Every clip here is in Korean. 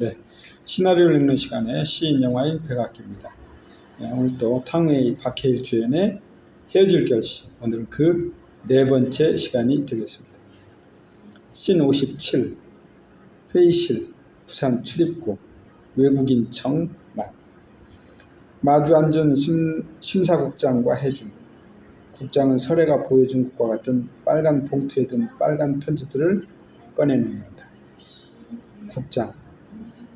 네, 시나리오를 읽는 시간에 시인 영화인 백악기입니다. 네, 오늘 또 탕웨이 박해일 주연의 헤어질 결심 오늘은 그 네 번째 시간이 되겠습니다. 씬57 회의실 부산 출입국 외국인 청 만. 마주 앉은 심, 심사국장과 해준 국장은 설애가 보여준 것과 같은 빨간 봉투에 든 빨간 편지들을 꺼내놓는다. 국장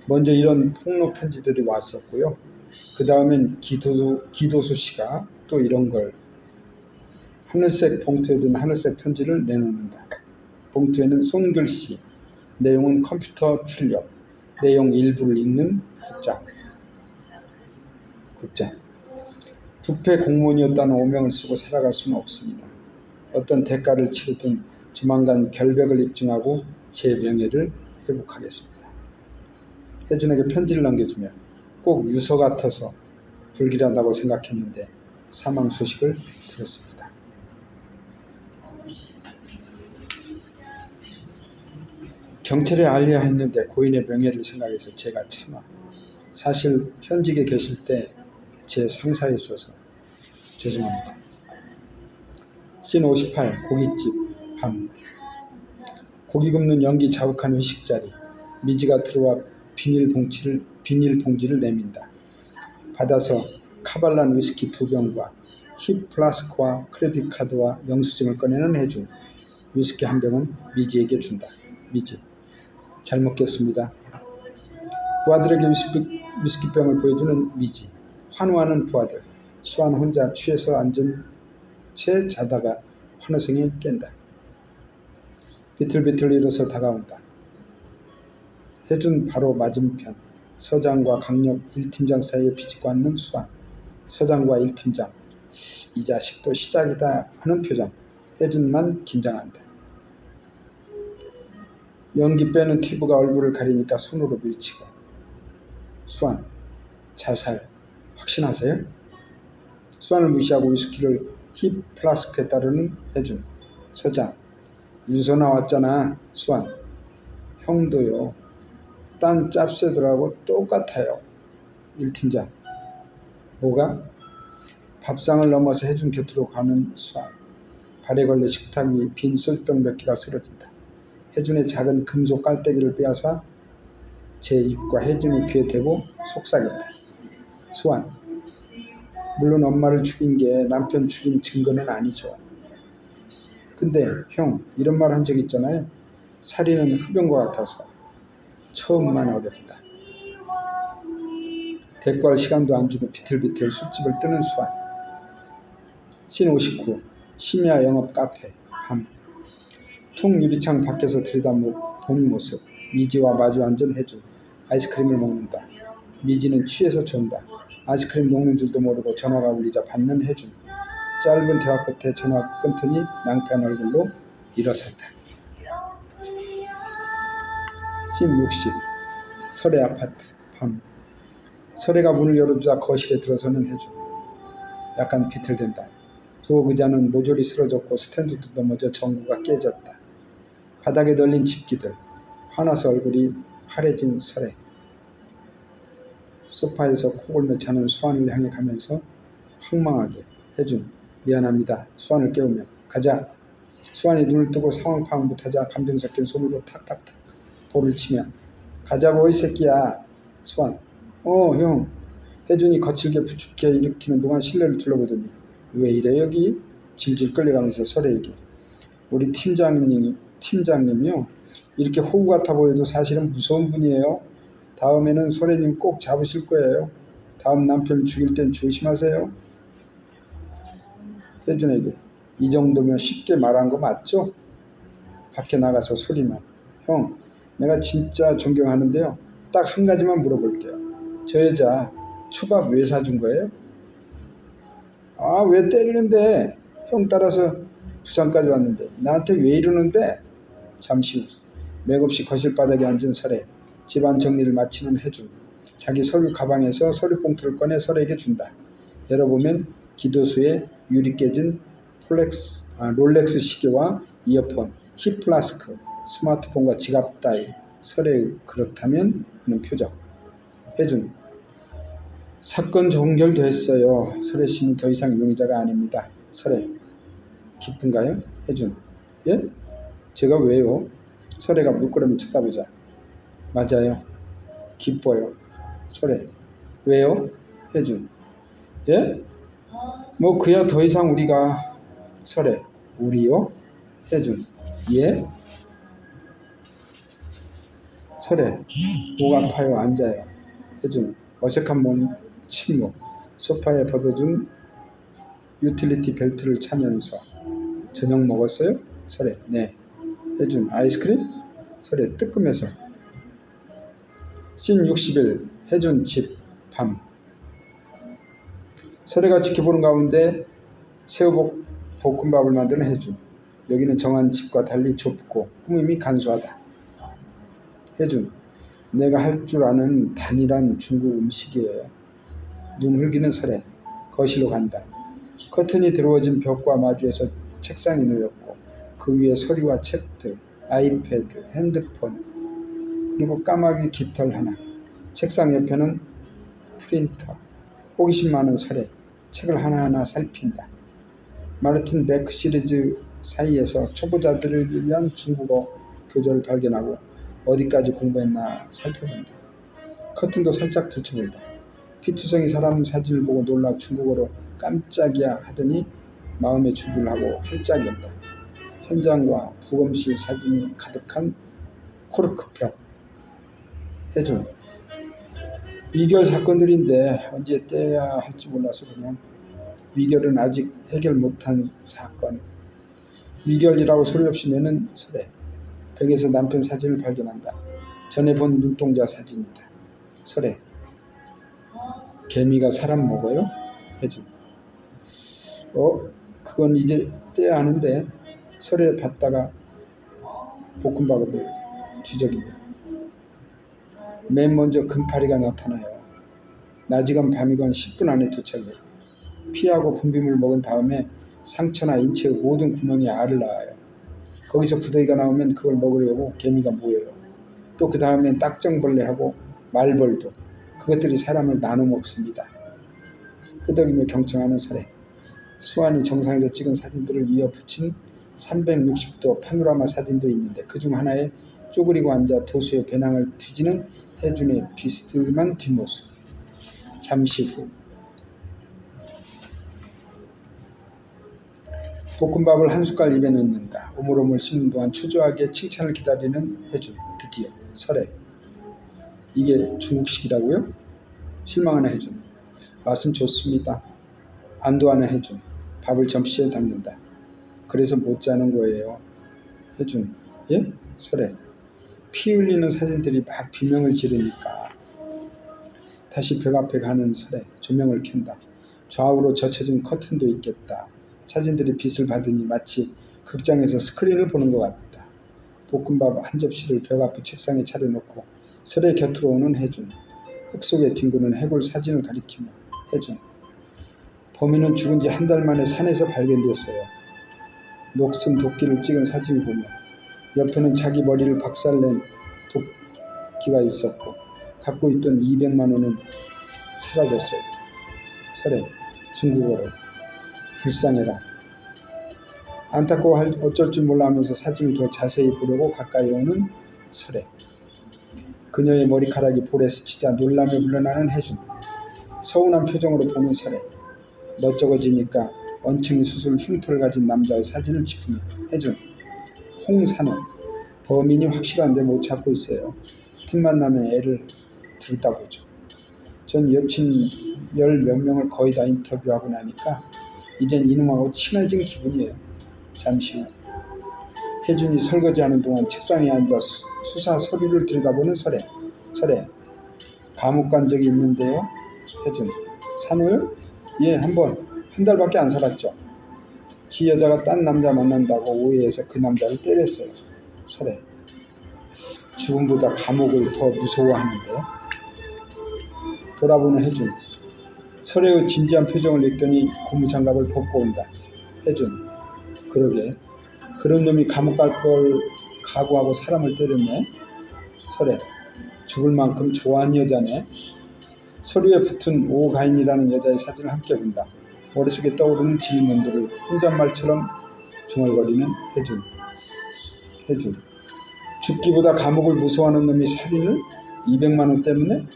먼저 이런 폭로 편지들이 왔었고요. 그 다음엔 기도수, 기도수 씨가 또 이런 걸 하늘색 봉투에 든 하늘색 편지를 내놓는다. 봉투에는 손글씨, 내용은 컴퓨터 출력, 내용 일부를 읽는 국장. 국장. 부패 공무원이었다는 오명을 쓰고 살아갈 수는 없습니다. 어떤 대가를 치르든 조만간 결백을 입증하고 제 명예를 회복하겠습니다. 혜준에게 편지를 남겨주며 꼭 유서 같아서 불길하다고 생각했는데 사망 소식을 들었습니다. 경찰에 알려야 했는데 고인의 명예를 생각해서 제가 참아 사실 현직에 계실 때 제 상사였어서 죄송합니다. 씬 58 고깃집 밤 고기 굽는 연기 자욱한 회식 자리 미지가 들어와 비닐 봉지를 비닐 봉지를 내민다. 받아서 카발란 위스키 두 병과 힙 플라스크와 크레딧 카드와 영수증을 꺼내는 해준 위스키 한 병은 미지에게 준다. 미지 잘 먹겠습니다. 부하들에게 위스키, 위스키병을 보여주는 미지 환호하는 부하들 수완 혼자 취해서 앉은 채 자다가 환호성에 깬다. 비틀비틀 일어서 다가온다. 해준 바로 맞은편. 서장과 강력 1팀장 사이에 비집고 앉는 수완. 서장과 1팀장. 이 자식도 시작이다 하는 표정. 해준만 긴장한다. 연기 빼는 튜브가 얼굴을 가리니까 손으로 밀치고. 수완 자살 확신하세요? 수완을 무시하고 위스키를 힙 플라스크에 따르는 해준 서장 유서 나왔잖아 수완. 형도요 딴 짭새들하고 똑같아요 1팀장 뭐가? 밥상을 넘어서 해준 곁으로 가는 수완 발에 걸려 식탁 위 빈 소주병 몇 개가 쓰러진다 해준의 작은 금속 깔때기를 빼앗아 제 입과 해준의 귀에 대고 속삭인다. 수완. 물론 엄마를 죽인 게 남편 죽인 증거는 아니죠. 근데 형 이런 말 한 적 있잖아요. 살인은 흡연과 같아서 처음만 어렵다. 대꾸할 시간도 안 주고 비틀비틀 술집을 뜨는 수완. 신59 심야 영업 카페 밤. 통 유리창 밖에서 들여다본 모습. 미지와 마주 앉은 해준. 아이스크림을 먹는다. 미지는 취해서 존다. 아이스크림 녹는 줄도 모르고 전화가 울리자 받는 해준. 짧은 대화 끝에 전화 끊더니 낭패한 얼굴로 일어섰다. 씬 60. 설의 아파트 밤. 설애가 문을 열어주자 거실에 들어서는 해준. 약간 비틀댄다. 부엌 의자는 모조리 쓰러졌고 스탠드도 넘어져 전구가 깨졌다. 바닥에 널린 집기들. 화나서 얼굴이 파래진 설애. 소파에서 코골며 자는 수완을 향해 가면서 황망하게 해준 미안합니다. 수완을 깨우며 가자. 수완이 눈을 뜨고 상황 파악 못하자 감정 섞인 손으로 탁탁탁 볼을 치며 가자고 이 새끼야. 수완. 어 형. 혜준이 거칠게 부축해 일으키는 동안 실내를 둘러보더니 왜 이래 여기? 질질 끌려가면서 설애에게 우리 팀장님, 팀장님이요. 이렇게 호구 같아 보여도 사실은 무서운 분이에요. 다음에는 설애님 꼭 잡으실 거예요. 다음 남편 죽일 땐 조심하세요. 혜준에게 이 정도면 쉽게 말한 거 맞죠? 밖에 나가서 소리만 형 내가 진짜 존경하는데요. 딱 한 가지만 물어볼게요. 저 여자 초밥 왜 사준 거예요? 아 왜 때리는데 형 따라서 부산까지 왔는데 나한테 왜 이러는데 잠시 후 맥없이 거실 바닥에 앉은 설에 집안 정리를 마치는 해준 자기 서류 가방에서 서류 봉투를 꺼내 설에게 준다. 열어보면 기도수에 유리 깨진 폴렉스, 아, 롤렉스 시계와 이어폰, 힙 플라스크, 스마트폰과 지갑 따위 설에 그렇다면 하는 표정. 혜준 사건 종결됐어요. 설혜 씨는 더 이상 용의자가 아닙니다. 설혜 기쁜가요? 혜준 예? 제가 왜요? 설혜가 물끄러미 쳐다보자. 맞아요. 기뻐요. 설혜 왜요? 혜준 예? 뭐 그야 더 이상 우리가 설혜 우리요? 혜준 예? 설혜 목 아파요 앉아요. 혜준 어색한 몸 침묵 소파에 벗어준 유틸리티 벨트를 차면서 저녁 먹었어요? 설혜 네. 혜준 아이스크림? 설혜 뜨끔해서. 씬 60일 혜준 집밤. 설혜가 지켜보는 가운데 새우복 볶음밥을 만드는 혜준. 여기는 정한 집과 달리 좁고 꾸밈이 간소하다 혜준 내가 할 줄 아는 단일한 중국 음식이에요. 눈 흘기는 설에 거실로 간다. 커튼이 드러워진 벽과 마주해서 책상이 놓였고 그 위에 서류와 책들, 아이패드, 핸드폰 그리고 까마귀 깃털 하나 책상 옆에는 프린터 호기심 많은 설에 책을 하나하나 살핀다. 마르틴 베크 시리즈 사이에서 초보자들을 위한 중국어 교재를 발견하고 어디까지 공부했나 살펴본다. 커튼도 살짝 들춰본다. 피투성이 사람 사진을 보고 놀라 중국어로 깜짝이야 하더니 마음의 준비를 하고 활짝 연다. 현장과 부검실 사진이 가득한 코르크벽. 해준. 위결 사건들인데 언제 떼야 할지 몰라서 그냥 위결은 아직 해결 못한 사건. 위결이라고 소리 없이 내는 설에 벽에서 남편 사진을 발견한다. 전에 본 눈동자 사진이다. 설에 개미가 사람 먹어요? 해준. 어, 그건 이제 떼야 하는데 설에 봤다가 볶음밥을 뒤적이며 맨 먼저 금파리가 나타나요. 낮이건 밤이건 10분 안에 도착해요. 피하고 분비물 먹은 다음에 상처나 인체의 모든 구멍에 알을 낳아요. 거기서 구더기가 나오면 그걸 먹으려고 개미가 모여요. 또 그 다음엔 딱정벌레하고 말벌도 그것들이 사람을 나눠 먹습니다. 끄덕이며 경청하는 설에 수완이 정상에서 찍은 사진들을 이어 붙인 360도 파노라마 사진도 있는데 그 중 하나에 쪼그리고 앉아 도수의 배낭을 뒤지는 해준의 비스듬한 뒷모습. 잠시 후 볶음밥을 한 숟갈 입에 넣는다. 오물오물 씹는 동안 초조하게 칭찬을 기다리는 해준. 드디어 설에. 이게 중국식이라고요? 실망하는 해준. 맛은 좋습니다. 안도하는 해준. 밥을 점시에 담는다. 그래서 못 자는 거예요. 해준. 예? 설에. 피 흘리는 사진들이 막 비명을 지르니까 다시 벽 앞에 가는 설에 조명을 켠다. 좌우로 젖혀진 커튼도 있겠다. 사진들이 빛을 받으니 마치 극장에서 스크린을 보는 것 같다. 볶음밥 한 접시를 벽앞 책상에 차려놓고 설의 곁으로 오는 해준. 흙 속에 뒹구는 해골 사진을 가리키며 해준. 범인은 죽은 지 한 달 만에 산에서 발견됐어요. 녹슨 도끼를 찍은 사진을 보며 옆에는 자기 머리를 박살낸 도끼가 있었고 갖고 있던 200만 원은 사라졌어요. 설에 중국어로 불쌍해라. 안타까워 할 어쩔 줄 몰라 하면서 사진을 더 자세히 보려고 가까이 오는 설에 그녀의 머리카락이 볼에 스치자 놀라며 물러나는 해준 서운한 표정으로 보는 설에 멋쩍어지니까 원층이 수술 흉터를 가진 남자의 사진을 짚으며 해준 홍산호 범인이 확실한데 못 찾고 있어요. 틈만 나면 애를 들이다 보죠. 전 여친 열 몇 명을 거의 다 인터뷰하고 나니까 이젠 이놈하고 친해진 기분이에요. 잠시 후 혜준이 설거지하는 동안 책상에 앉아 수, 수사 서류를 들여다보는 설에 설에 감옥 간 적이 있는데요. 혜준 산호요? 예, 한 번. 한 달밖에 안 살았죠. 지 여자가 딴 남자 만난다고 오해해서 그 남자를 때렸어요. 설에 죽음보다 감옥을 더 무서워하는데 돌아보는 혜준 설에의 진지한 표정을 읽더니 고무장갑을 벗고 온다. 혜준 그러게 그런 놈이 감옥 갈 걸 각오하고 사람을 때렸네. 설에 죽을 만큼 좋아하는 여자네. 서류에 붙은 오가인이라는 여자의 사진을 함께 본다. 머릿속에 떠오르는 질문들을 혼잣말처럼 중얼거리는 혜준. 혜준. 죽기보다 감옥을 무서워하는 놈이 살인을 200만 원 때문에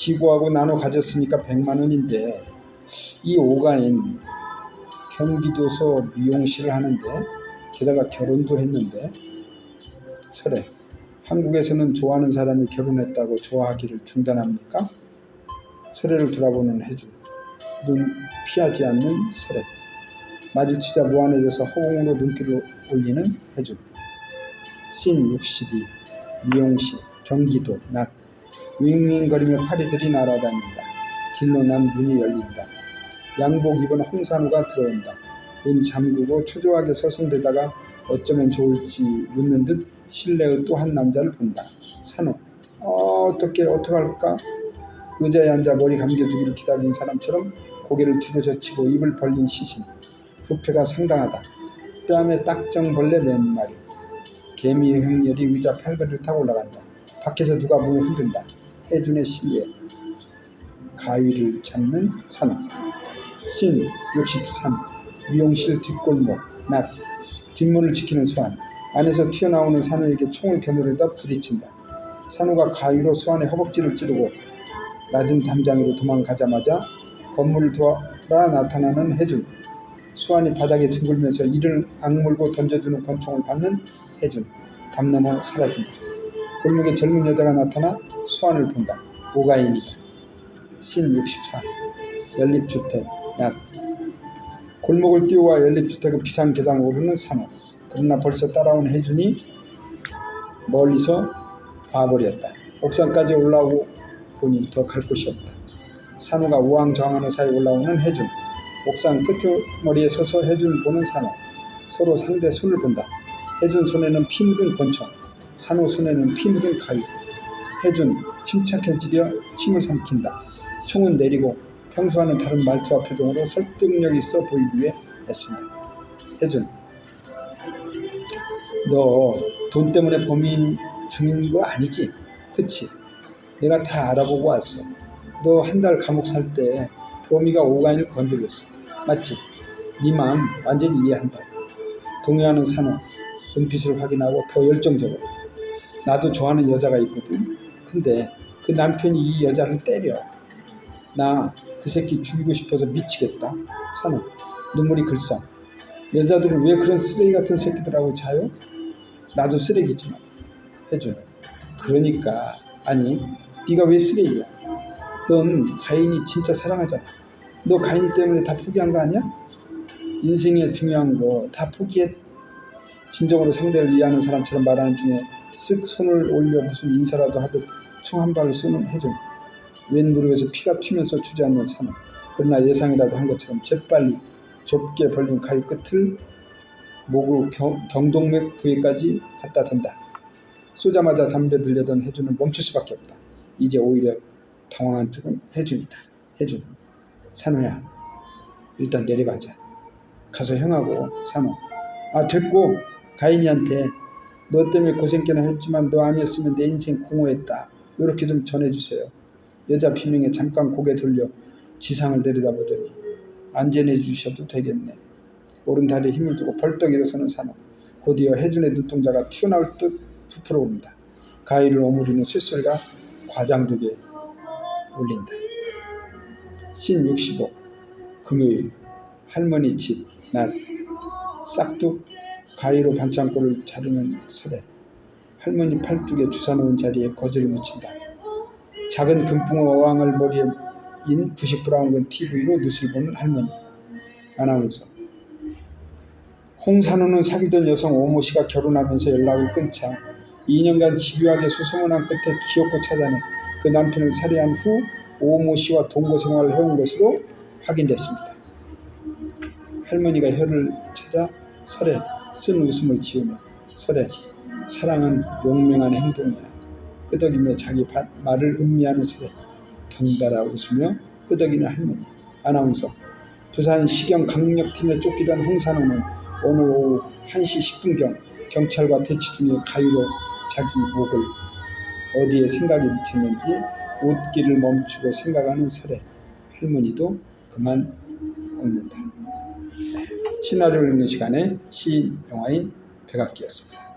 지구하고 나눠 가졌으니까 100만 원인데 이 오가인 경기도서 미용실을 하는데 게다가 결혼도 했는데 설에 한국에서는 좋아하는 사람이 결혼했다고 좋아하기를 중단합니까? 설애를 돌아보는 혜준 눈 피하지 않는 설애 마주치자 무안해져서 허공으로 눈길을 올리는 혜준 씬62 미용실 경기도 낮 윙윙거리며 파리들이 날아다닌다 길로 난 문이 열린다 양복 입은 홍산우가 들어온다 문 잠그고 초조하게 서성대다가 어쩌면 좋을지 묻는 듯 실내의 또 한 남자를 본다. 산호. 어, 어떻게 어떡할까? 의자에 앉아 머리 감겨주기를 기다린 사람처럼 고개를 뒤로 젖히고 입을 벌린 시신. 부패가 상당하다. 뺨에 딱정벌레 몇 마리. 개미의 횡렬이 의자 팔걸이를 타고 올라간다. 밖에서 누가 문을 흔든다. 해준의 실루엣. 가위를 잡는 산호. 신 63. 미용실 뒷골목. 낮. 뒷문을 지키는 수환. 안에서 튀어나오는 산호에게 총을 겨누르다 부딪힌다. 산호가 가위로 수환의 허벅지를 찌르고 낮은 담장으로 도망가자마자 건물을 돌아 나타나는 혜준. 수환이 바닥에 뒹굴면서 이를 악물고 던져주는 권총을 받는 혜준. 담 넘어 사라진다. 골목에 젊은 여자가 나타나 수환을 본다. 오가인이다. 신 64. 연립주택. 낮. 골목을 뛰어와 연립주택의 비상 계단 오르는 산호. 그러나 벌써 따라온 혜준이 멀리서 봐버렸다. 옥상까지 올라오고 보니 더 갈 곳이 없다. 산호가 우왕좌왕하는 사이 올라오는 혜준. 옥상 끝머리에 서서 혜준 보는 산호. 서로 상대 손을 본다. 혜준 손에는 피 묻은 권총. 산호 손에는 피 묻은 가위. 혜준 침착해지려 침을 삼킨다. 총은 내리고 평소와는 다른 말투와 표정으로 설득력 있어 보이기 위해 애쓴다. 혜준 너 돈 때문에 범인 중인 거 아니지? 그치? 내가 다 알아보고 왔어. 너 한 달 감옥 살 때 범이가 오가인을 건드렸어. 맞지? 네 마음 완전히 이해한다. 동요하는 산호 눈빛을 확인하고 더 열정적으로. 나도 좋아하는 여자가 있거든. 근데 그 남편이 이 여자를 때려. 나 그 새끼 죽이고 싶어서 미치겠다. 산호 눈물이 글썽. 여자들은 왜 그런 쓰레기 같은 새끼들하고 자요? 나도 쓰레기지만 해준. 그러니까 아니 네가 왜 쓰레기야? 넌 가인이 진짜 사랑하잖아. 너 가인이 때문에 다 포기한 거 아니야? 인생에 중요한 거 다 포기해. 진정으로 상대를 이해하는 사람처럼 말하는 중에 쓱 손을 올려 무슨 인사라도 하듯 총 한 발을 쏘는 해준. 왼 무릎에서 피가 튀면서 주저앉는 산호. 그러나 예상이라도 한 것처럼 재빨리 좁게 벌린 가위 끝을 목의 경, 경동맥 부위까지 갖다 댄다. 쏘자마자 담배 들려던 혜준은 멈출 수밖에 없다. 이제 오히려 당황한 쪽은 혜준이다. 혜준, 산호야, 일단 내려가자. 가서 형하고 산호. 아 됐고 가인이한테 너 때문에 고생 꽤나 했지만 너 아니었으면 내 인생 공허했다. 이렇게 좀 전해주세요. 여자 비명에 잠깐 고개 돌려 지상을 내려다보더니 안전해 주셔도 되겠네. 오른 다리에 힘을 주고 벌떡 일어서는 산호. 곧이어 혜준의 눈동자가 튀어나올 듯 부풀어 오른다. 가위를 오므리는 쇳소리가 과장되게 울린다. 신 65. 금요일 할머니 집 낮. 싹둑 가위로 반창고를 자르는 설에 할머니 팔뚝에 주사 놓은 자리에 거즈를 묻힌다. 작은 금붕어 어항을 머리에 인 90브라운건 TV로 뉴스를 보는 할머니. 아나운서. 홍산호는 사귀던 여성 오모 씨가 결혼하면서 연락을 끊자 2년간 집요하게 수소문한 끝에 기어코 찾아내 그 남편을 살해한 후 오모 씨와 동거 생활을 해온 것으로 확인됐습니다. 할머니가 혀를 찾아 설에 쓴 웃음을 지으며 설에 사랑은 용맹한 행동이야. 끄덕이며 자기 바- 말을 음미하는 설에 덩달아 웃으며 끄덕이는 할머니. 아나운서 부산 시경 강력팀에 쫓기던 홍산호는 오늘 오후 1시 10분경 경찰과 대치 중에 가위로 자기 목을 어디에 생각이 미쳤는지 웃기를 멈추고 생각하는 설에 할머니도 그만 웃는다. 시나리오를 읽는 시간에 시인 영화인 백악기였습니다.